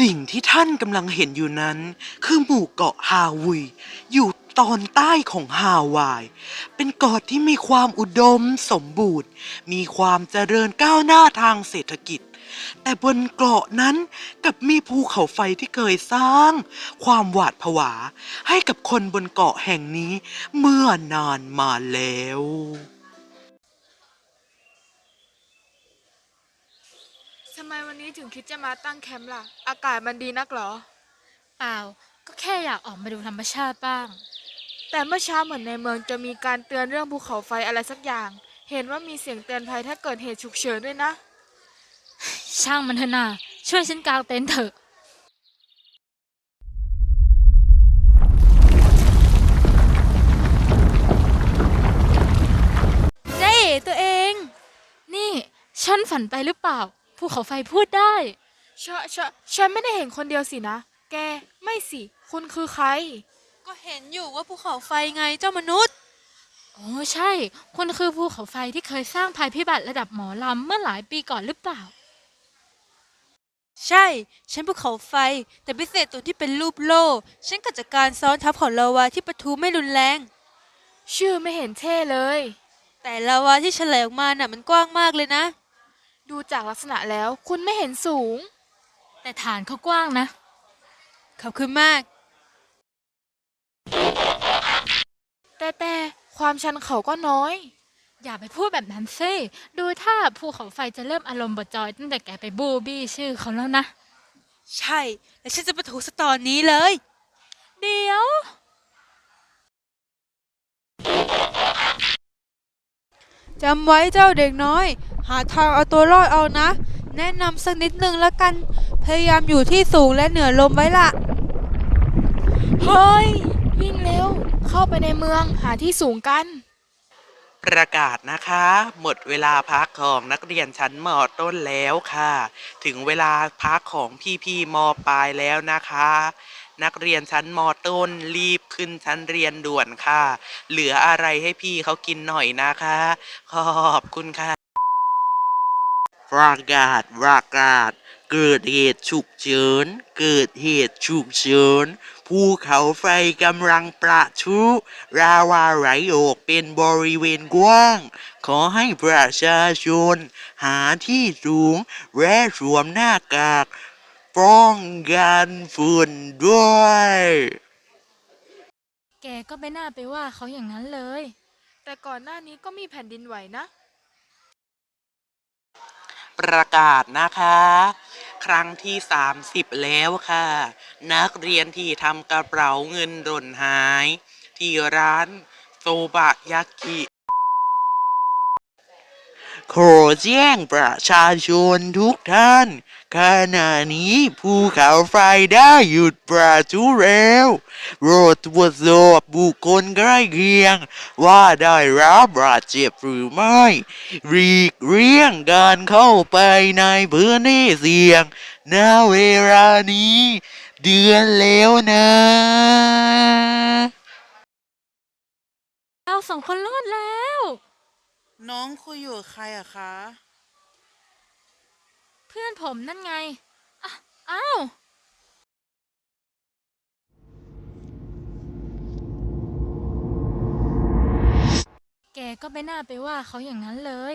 สิ่งที่ท่านกำลังเห็นอยู่นั้น คือหมู่เกาะฮาวุย อยู่ตอนใต้ของฮาวาย เป็นเกาะที่มีความอุดมสมบูรณ์ มีความเจริญก้าวหน้าทางเศรษฐกิจ แต่บนเกาะนั้นกับมีภูเขาไฟที่เคยสร้าง ความหวาดผวาให้กับคนบนเกาะแห่งนี้เมื่อนานมาแล้ว ไมวันนี้ถึงคิดจะมาตั้งแคมป์ล่ะ อากาศมันดีนักเหรอเปล่าก็แค่อยากออกมาดูธรรมชาติบ้าง แต่เมื่อเช้าเหมือนในเมืองจะมีการเตือนเรื่องภูเขาไฟอะไรสักอย่าง เห็นว่ามีเสียงเตือนภัยถ้าเกิดเหตุฉุกเฉินด้วยนะ ช่างมันเถอะนาช่วยฉันกางเต็นท์เถอะเจ๊ตัวเอง นี่ฉันฝันไปหรือเปล่า ภูเขาไฟพูดได้ชะชะฉันไม่ได้เห็นคนเดียวสินะ แก ไม่สิ คุณคือใคร ก็เห็นอยู่ว่าภูเขาไฟไงเจ้ามนุษย์ โอ้ใช่ คุณคือภูเขาไฟที่เคยสร้างภัยพิบัติระดับหมอลำเมื่อหลายปีก่อนหรือเปล่า ใช่ ฉันภูเขาไฟ แต่พิเศษตรงที่เป็นรูปโล่ ฉันเกิดจากการซ้อนทับของลาวาที่ปะทุไม่รุนแรง ชื่อไม่เห็นเท่เลย แต่ลาวาที่เฉลยออกมาน่ะมันกว้างมากเลยนะ ดูจากลักษณะแล้วคุณไม่เห็นสูง แต่ฐานเขากว้างนะ ขอบคุณมาก แต่แต่ความชันเขาก็น้อย อย่าไปพูดแบบนั้นสิ ดูถ้าภูเขาไฟจะเริ่มอารมณ์บดจอยตั้งแต่แกไปบูบี้ชื่อเขาแล้วนะ ใช่ และฉันจะปะทุสตอนนี้เลย เดี๋ยว จำไว้เจ้าเด็กน้อย หาทางเอาตัวรอดเอานะ แนะนำสักนิดนึงแล้วกัน พยายามอยู่ที่สูงและเหนือลมไว้ละเฮ้ย วิ่งเร็ว เข้าไปในเมืองหาที่สูงกัน ประกาศนะคะ หมดเวลาพักของนักเรียนชั้นมต้นแล้วค่ะ ถึงเวลาพักของพี่ๆมปลายแล้วนะคะ นักเรียนชั้นมต้นรีบขึ้นชั้นเรียนด่วนค่ะ เหลืออะไรให้พี่เขากินหน่อยนะคะ ขอบคุณค่ะ ประกาศประกาศ เกิดเหตุฉุกเฉิน เกิดเหตุฉุกเฉิน ภูเขาไฟกำลังประทุ ราวาไหลออกเป็นบริเวณกว้าง ขอให้ประชาชน หาที่สูง และสวมหน้ากาก ป้องกันฝุ่นด้วย แกก็ไม่น่าไปว่าเขาอย่างนั้นเลย แต่ก่อนหน้านี้ก็มีแผ่นดินไหวนะ ประกาศนะคะ ครั้งที่ 30 แล้วค่ะ นักเรียนที่ทำกระเป๋าเงินหล่นหาย ที่ร้านโซบะยากิ ขอแจ้งประชาชนทุกท่าน ขณะนี้ภูเขาไฟได้หยุดประทุแล้วโปรดตรวจสอบบุคคลใกล้เคียง ว่าได้รับบาดเจ็บหรือไม่หลีกเลี่ยงการเข้าไปในพื้นที่เสี่ยงณเวลานี้ เดือนแล้วนะเราสองคนรอดแล้ว น้องคุยอยู่กับใครอะคะ เพื่อนผมนั่นไงอะอ้าว แกก็ไม่น่าไปว่าเขาอย่างนั้นเลย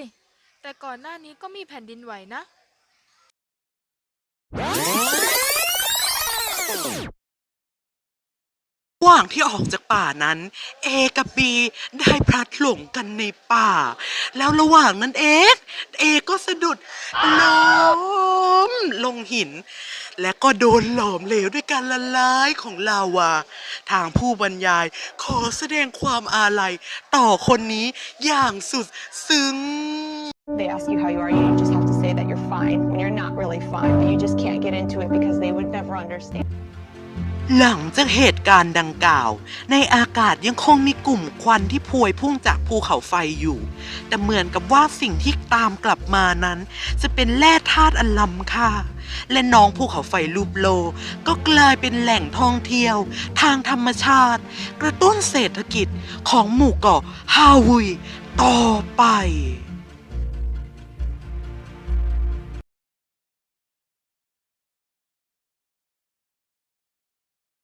แต่ก่อนหน้านี้ก็มีแผ่นดินไหวนะ ระหว่างที่ออกจากป่านั้น เอกับบีได้พลัดหลงกันในป่า แล้วระหว่างนั้นเองเอก็สะดุดล้มลงหิน และก็โดนหลอมเหลวด้วยการละลายของลาวา ทางผู้บรรยายขอแสดงความอาลัยต่อคนนี้อย่างสุดซึ้ง They ask you how you are, you just have to say that you're fine when you're not really fine, but you just can't get into it because they would never understand. หลังจากเหตุการณ์ดังกล่าว ในอากาศยังคงมีกลุ่มควันที่พวยพุ่งจากภูเขาไฟอยู่ แต่เหมือนกับว่าสิ่งที่ตามกลับมานั้น จะเป็นแร่ธาตุอันล้ำค่าและน้องภูเขาไฟรูปโล ก็กลายเป็นแหล่งท่องเที่ยว ทางธรรมชาติ กระตุ้นเศรษฐกิจของหมู่เกาะฮาวุยต่อไป